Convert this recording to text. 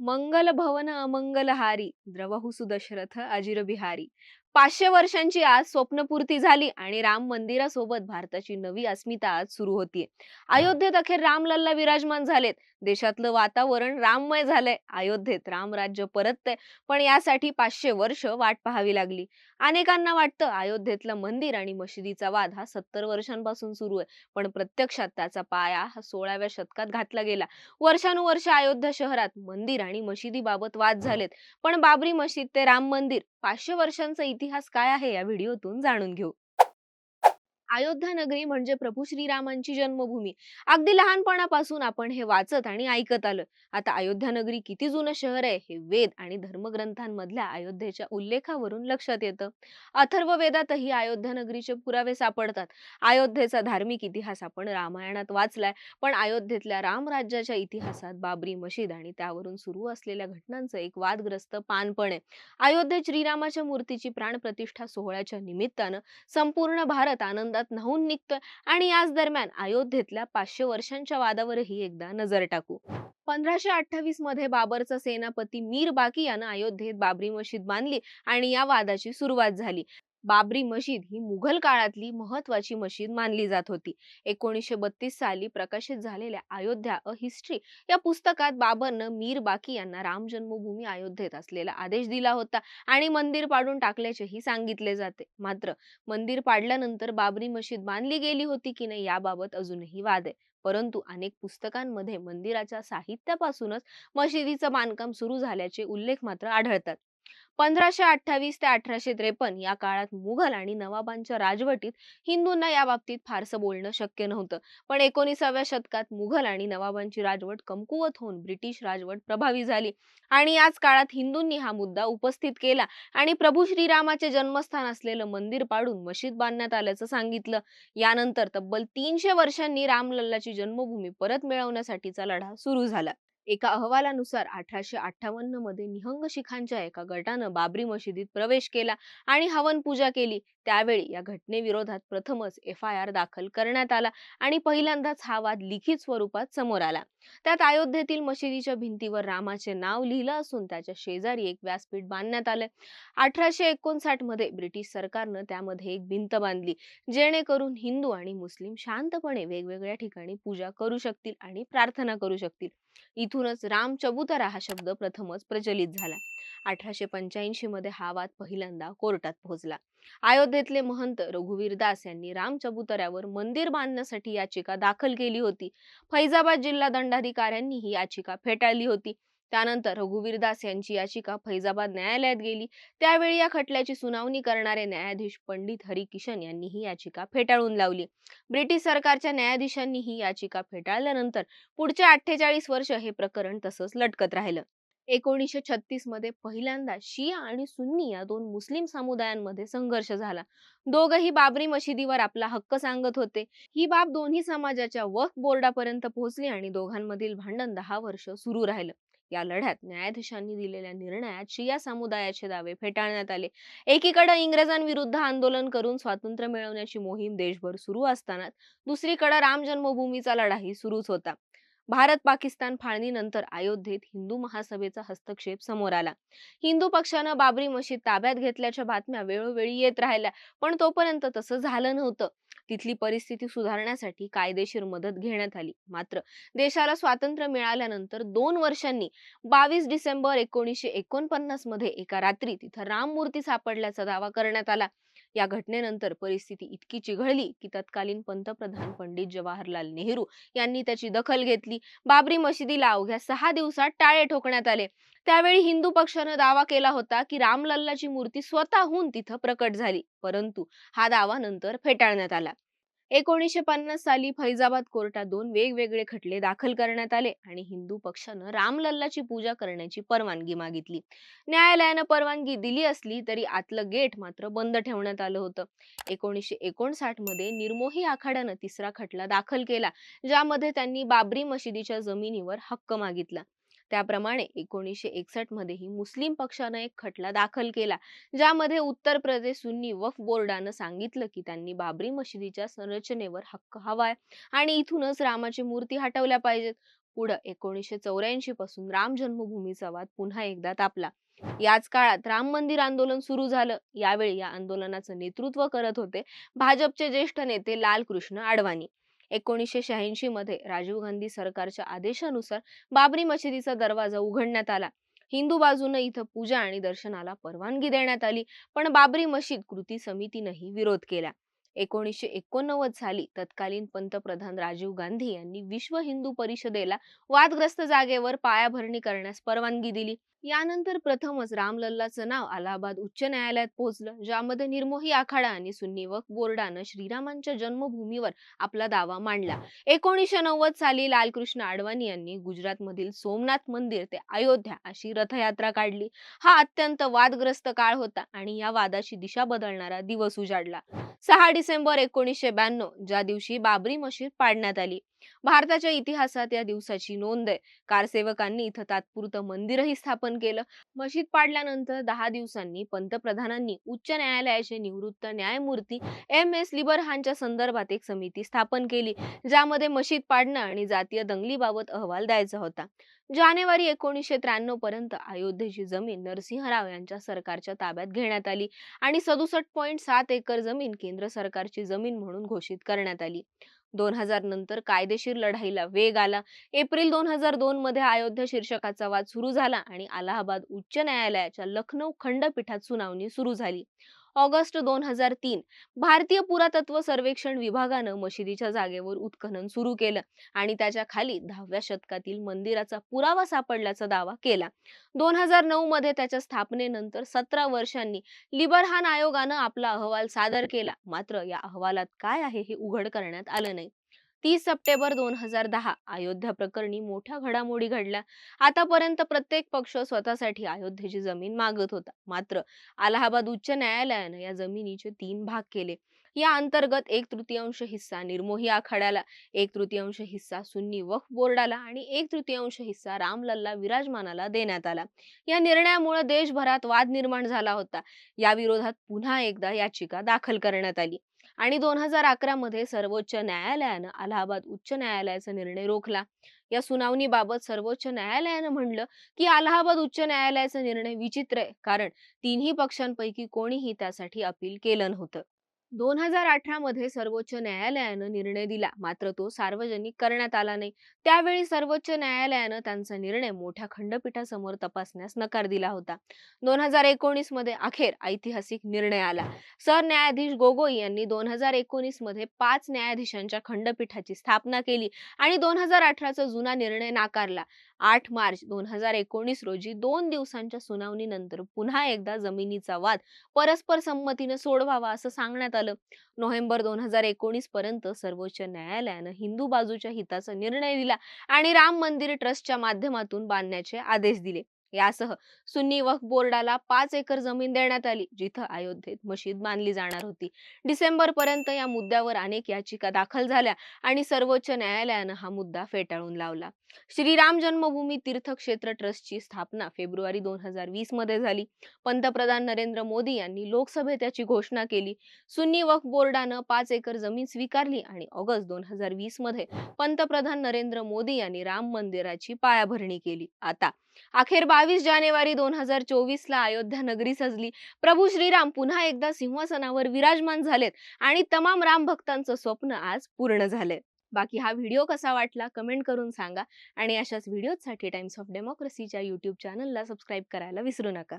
ಮಂಗಲ ಭವನ ಅಮಂಗಲಹಾರಿ ದ್ರವಹುಸು ದಶರಥ ಅಜಿರ ಬಿಹಾರಿ पाचशे वर्षांची आज स्वप्नपूर्ती झाली आणि राम मंदिरासोबत भारताची नवी अस्मिता आज सुरू होतीये. अयोध्येत अखेर रामलल्ला विराजमान झालेत. देशातलं वातावरण राममय झालंय. अयोध्येत रामराज्य परततंय. पण यासाठी पाचशे वर्ष वाट पाहावी लागली. अनेकांना वाटतं अयोध्येतलं मंदिर आणि मशिदीचा वाद हा सत्तर वर्षांपासून सुरू आहे. पण प्रत्यक्षात त्याचा पाया हा सोळाव्या शतकात घातला गेला. वर्षानुवर्ष अयोध्या शहरात मंदिर आणि मशिदीबाबत वाद झालेत. पण बाबरी मशीद ते राम मंदिर पाचशे वर्षांचा इतिहास काय आहे या व्हिडिओतून जाणून घेऊ. अयोध्या नगरी म्हणजे प्रभू श्रीरामांची जन्मभूमी. अगदी लहानपणापासून आपण हे वाचत आणि ऐकत आलं आता अयोध्या नगरी किती जुनं शहर आहे हे वेद आणि धर्मग्रंथांमधल्या अयोध्येच्या उल्लेखावरून लक्षात येतं. अथर्व वेदातही अयोध्या नगरीचे पुरावे सापडतात. अयोध्येचा धार्मिक इतिहास आपण रामायणात वाचलाय पण अयोध्येतल्या रामराज्याच्या इतिहासात बाबरी मशीद आणि त्यावरून सुरू असलेल्या घटनांचं एक वादग्रस्त पानपण आहे. अयोध्येत श्रीरामाच्या मूर्तीची प्राणप्रतिष्ठा सोहळ्याच्या निमित्तानं संपूर्ण भारत आनंदात न्हावून निघतोय आणि याच दरम्यान अयोध्येतल्या पाचशे वर्षांच्या वादावरही एकदा नजर टाकू. पंधराशे अठ्ठावीसमध्ये बाबरचा सेनापती मीर बाकी यानं अयोध्येत बाबरी मशीद बांधली आणि या वादाची सुरुवात झाली. बाबरी मशीद ही मुघल काळातली महत्वाची मशीद मानली जात होती. एकोणीसशे बत्तीस साली प्रकाशित झालेल्या अयोध्या अ हिस्ट्री या पुस्तकात बाबरनं मीर बाकी यांना राम जन्मभूमी अयोध्येत असलेला आदेश दिला होता आणि मंदिर पाडून टाकल्याचेही सांगितले जाते. मात्र मंदिर पाडल्यानंतर बाबरी मशीद बांधली गेली होती की नाही याबाबत अजूनही वाद आहे. परंतु अनेक पुस्तकांमध्ये मंदिराच्या साहित्यापासूनच मशिदीचं बांधकाम सुरू झाल्याचे उल्लेख मात्र आढळतात. पंधराशे अठ्ठावीस ते अठराशे त्रेपन्न या काळात मुघल आणि नवाबांच्या राजवटीत हिंदूंना या बाबतीत फारसं बोलणं शक्य नव्हतं. पण एकोणीसाव्या शतकात मुघल आणि नवाबांची राजवट कमकुवत होऊन ब्रिटिश राजवट प्रभावी झाली आणि याच काळात हिंदूंनी हा मुद्दा उपस्थित केला आणि प्रभू श्रीरामाचे जन्मस्थान असलेलं मंदिर पाडून मशीद बांधण्यात आल्याचं सांगितलं. यानंतर तब्बल तीनशे वर्षांनी रामलल्लाची जन्मभूमी परत मिळवण्यासाठीचा लढा सुरू झाला. एका अहवालानुसार अठराशे अठ्ठावन्नमध्ये निहंग शिखांच्या एका गटानं बाबरी मशिदीत प्रवेश केला आणि हवन पूजा केली. त्यावेळी या घटनेविरोधात प्रथमच एफ आय आर दाखल करण्यात आला आणि पहिल्यांदाच हा वाद लिखित स्वरूपात समोर आला. त्यात अयोध्येतील मशिदीच्या भिंतीवर रामाचे नाव लिहिलं असून त्याच्या शेजारी एक व्यासपीठ बांधण्यात आलं. अठराशे एकोणसाठमध्ये ब्रिटिश सरकारनं त्यामध्ये एक भिंत बांधली जेणेकरून हिंदू आणि मुस्लिम शांतपणे वेगवेगळ्या ठिकाणी पूजा करू शकतील आणि प्रार्थना करू शकतील. इथून इथूनच राम चबुतरा हा शब्द प्रथमच प्रचलित झाला. अठराशे पंच्याऐंशी मध्ये हा वाद पहिल्यांदा कोर्टात पोहोचला. अयोध्येतले महंत रघुवीर दास यांनी राम चबुतऱ्यावर मंदिर बांधण्यासाठी याचिका दाखल केली होती. फैजाबाद जिल्हा दंडाधिकाऱ्यांनी ही याचिका फेटाळली होती. त्यानंतर रघुवीर दास यांची याचिका फैजाबाद न्यायालयात गेली. त्यावेळी या खटल्याची सुनावणी करणारे न्यायाधीश पंडित हरी किशन यांनी ही याचिका फेटाळून लावली. ब्रिटिश सरकारच्या न्यायाधीशांनी ही याचिका फेटाळल्यानंतर पुढच्या अठ्ठेचाळीस वर्ष हे प्रकरण तसंच लटकत राहिलं. एकोणीसशे छत्तीसमध्ये पहिल्यांदा शिया आणि सुन्नी या दोन मुस्लिम समुदायांमध्ये संघर्ष झाला. दोघही बाबरी मशिदीवर आपला हक्क सांगत होते. ही बाब दोन्ही समाजाच्या वक्फ बोर्डापर्यंत पोहोचली आणि दोघांमधील भांडण दहा वर्ष सुरू राहिलं. या लढ्यात न्यायाधीशांनी दिलेल्या निर्णयात शिया समुदायाचे दावे फेटाळण्यात आले. एकीकडे इंग्रजांविरुद्ध आंदोलन करून स्वातंत्र्य मिळवण्याची मोहीम देशभर सुरू असताना दुसरीकडे राम जन्मभूमीचा लढाही सुरूच होता. भारत पाकिस्तान फाळणीनंतर अयोध्येत हिंदू महासभेचा हस्तक्षेप समोर आला. हिंदू पक्षानं बाबरी मशीद ताब्यात घेतल्याच्या बातम्या वेळोवेळी येत राहिल्या पण तोपर्यंत तसं झालं नव्हतं. तिथली परिस्थिती सुधारण्यासाठी कायदेशीर मदत घेण्यात आली. मात्र देशाला स्वातंत्र्य मिळाल्यानंतर दोन वर्षांनी बावीस डिसेंबर एकोणीसशे एकोणपन्नासमध्ये एका रात्री तिथं राममूर्ती सापडल्याचा दावा करण्यात आला. या घटनेनंतर परिस्थिती इतकी चिघळली की तत्कालीन पंतप्रधान पंडित जवाहरलाल नेहरू यांनी त्याची दखल घेतली. बाबरी मशिदीला अवघ्या सहा दिवसात टाळे ठोकण्यात आले. त्यावेळी हिंदू पक्षानं दावा केला होता की रामलल्लाची मूर्ती स्वतःहून तिथं प्रकट झाली परंतु हा दावा नंतर फेटाळण्यात आला. एकोणीसशे पन्नास साली फैजाबाद कोर्टात दोन वेगवेगळे खटले दाखल करण्यात आले आणि हिंदू पक्षानं रामलल्लाची पूजा करण्याची परवानगी मागितली. न्यायालयानं परवानगी दिली असली तरी आतलं गेट मात्र बंद ठेवण्यात आलं होतं. एकोणीसशे एकोणसाठमध्ये निर्मोही आखाड्यानं तिसरा खटला दाखल केला ज्यामध्ये त्यांनी बाबरी मशिदीच्या जमिनीवर हक्क मागितला. त्याप्रमाणे एकोणीसशे एकसष्ट मध्येही मुस्लिम पक्षानं एक खटला दाखल केला. ज्यामध्ये उत्तर प्रदेश सुन्नी वफ बोर्डानं सांगितलं की त्यांनी बाबरी मशिदीच्या संरचनेवर हक्क हवाय आणि इथूनच रामाची मूर्ती हटवल्या पाहिजेत. पुढं एकोणीसशे चौऱ्याऐंशी पासून राम जन्मभूमीचा वाद पुन्हा एकदा तापला. याच काळात राम मंदिर आंदोलन सुरू झालं. यावेळी या आंदोलनाचं नेतृत्व करत होते भाजपचे ज्येष्ठ नेते लालकृष्ण आडवाणी. एकोणीसशे शहाऐंशी मध्ये राजीव गांधी सरकारच्या आदेशानुसार बाबरी मशिदीचा दरवाजा उघडण्यात आला. हिंदू बाजूने इथं पूजा आणि दर्शनाला परवानगी देण्यात आली पण बाबरी मशीद कृती समितीनंही विरोध केला. एकोणीसशे एकोणनव्वद साली तत्कालीन पंतप्रधान राजीव गांधी यांनी विश्व हिंदू परिषदेला वादग्रस्त जागेवर पायाभरणी करण्यास परवानगी दिली. यानंतर प्रथमच रामलल्लाचं नाव अलाहाबाद उच्च न्यायालयात पोहोचलं ज्यामध्ये निर्मोही आखाडा आणि सुन्नी वक्फ बोर्डानं श्रीरामांच्या जन्मभूमीवर आपला दावा मांडला. एकोणीसशे नव्वद साली लालकृष्ण आडवाणी यांनी गुजरातमधील सोमनाथ मंदिर ते अयोध्या अशी रथयात्रा काढली. हा अत्यंत वादग्रस्त काळ होता आणि या वादाची दिशा बदलणारा दिवस उजाडला. सहा डिसेंबर एकोणीसशे ब्याण्णव ज्या दिवशी बाबरी मशीद पाडण्यात आली. भारताच्या इतिहासात या दिवसाची नोंद आहे. कारसेवकांनी इथं तात्पुरतं मंदिरही स्थापन केलं. मशीद पाडल्यानंतर दहा दिवसांनी पंतप्रधानांनी उच्च न्यायालयाचे निवृत्त न्यायमूर्ती एम एस लिबरहानच्या संदर्भात एक समिती स्थापन केली ज्यामध्ये मशीद पाडणं आणि जातीय दंगलीबाबत अहवाल द्यायचा होता. जानेवारी एकोणीसशे त्र्याण्णव पर्यंत अयोध्येची जमीन नरसिंहराव यांच्या सरकारच्या ताब्यात घेण्यात आली आणि सदुसष्ट पॉईंट सात एकर जमीन केंद्र सरकारची जमीन म्हणून घोषित करण्यात आली. दोन हजार नंतर कायदेशीर लढाईला वेग आला. एप्रिल दोन हजार दोन मध्ये अयोध्या शीर्षकाचा वाद सुरू झाला आणि अलाहाबाद उच्च न्यायालयाच्या लखनौ खंडपीठात सुनावणी सुरू झाली. ऑगस्ट दोन हजार तीन. भारतीय पुरातत्व सर्वेक्षण विभागानं मशिदीच्या जागेवर उत्खनन सुरू केलं आणि त्याच्याखाली दहाव्या शतकातील मंदिराचा पुरावा सापडल्याचा दावा केला. दोन हजार नऊ मध्ये त्याच्या स्थापनेनंतर सतरा वर्षांनी लिबरहान आयोगानं आपला अहवाल सादर केला. मात्र या अहवालात काय आहे हे उघड करण्यात आलं नाही. तीस सप्टेंबर दोन हजार दहा अयोध्या प्रकरणी मोठ्या घडामोडी घडल्या. आतापर्यंत प्रत्येक पक्ष स्वतःसाठी अयोध्येची जमीन मागत होता. मात्र अलाहाबाद उच्च न्यायालयानं या जमिनीचे तीन भाग केले. या अंतर्गत एक तृतीयांश हिस्सा निर्मोही आखाड्याला एक तृतीयांश हिस्सा सुन्नी वक्फ बोर्डाला आणि एक तृतीयांश हिस्सा रामलल्ला विराजमानाला देण्यात आला. या निर्णयामुळे देशभरात वाद निर्माण झाला होता. या विरोधात पुन्हा एकदा याचिका दाखल करण्यात आली. आणि दोन हजार अकरा मध्ये सर्वोच्च न्यायालयानं अलाहाबाद उच्च न्यायालयाचा निर्णय रोखला. या सुनावणीबाबत सर्वोच्च न्यायालयानं म्हणलं की अलाहाबाद उच्च न्यायालयाचा निर्णय विचित्र आहे कारण तिन्ही पक्षांपैकी कोणीही त्यासाठी अपील केलं नव्हतं. दोन हजार अठरा मध्ये सर्वोच्च न्यायालयानं निर्णय दिला. मात्र तो सार्वजनिक करण्यात आला नाही. त्यावेळी सर्वोच्च न्यायालयानं त्यांचा निर्णय मोठ्या खंडपीठासमोर तपासण्यास नकार दिला होता. दोन हजार एकोणीसमध्ये अखेर ऐतिहासिक निर्णय आला. सरन्यायाधीश गोगोई यांनी दोन हजार एकोणीसमध्ये पाच न्यायाधीशांच्या खंडपीठाची स्थापना केली आणि दोन हजार अठराचा जुना निर्णय नाकारला. आठ मार्च दोन हजार एकोणीस रोजी दोन दिवसांच्या सुनावणीनंतर पुन्हा एकदा जमिनीचा वाद परस्पर संमतीने सोडवावा असं सांगण्यात आलं. नोव्हेंबर दोन हजार एकोणीस पर्यंत सर्वोच्च न्यायालयानं हिंदू बाजूच्या हिताचा निर्णय दिला आणि राम मंदिर ट्रस्टच्या माध्यमातून बांधण्याचे आदेश दिले. यासह सुन्नी वक्फ बोर्डाला पाच एकर जमीन देण्यात आली जिथं अयोध्येत मशीद बांधली जाणार होती. डिसेंबर पर्यंत या मुद्द्यावर अनेक याचिका दाखल झाल्या आणि सर्वोच्च न्यायालयानं हा मुद्दा फेटाळून लावला. श्रीराम जन्मभूमी तीर्थक्षेत्र ट्रस्टची स्थापना फेब्रुवारी दोन हजार वीसमध्ये झाली. पंतप्रधान नरेंद्र मोदी यांनी लोकसभेत त्याची घोषणा केली. सुन्नी वक्फ बोर्डानं पाच एकर जमीन स्वीकारली आणि ऑगस्ट दोन हजार वीसमध्ये पंतप्रधान नरेंद्र मोदी यांनी राम मंदिराची पायाभरणी केली. आता अखेर बावीस जानेवारी दोन हजार चोवीस ला अयोध्या नगरी सजली. प्रभू श्रीराम पुन्हा एकदा सिंहासनावर विराजमान झालेत आणि तमाम राम भक्तांचं स्वप्न आज पूर्ण झाले बाकी हा व्हिडिओ कसा वाटला कमेंट करून सांगा आणि अशाच व्हिडिओसाठी टाइम्स ऑफ डेमोक्रेसीच्या युट्यूब चॅनलला सबस्क्राईब करायला विसरू नका.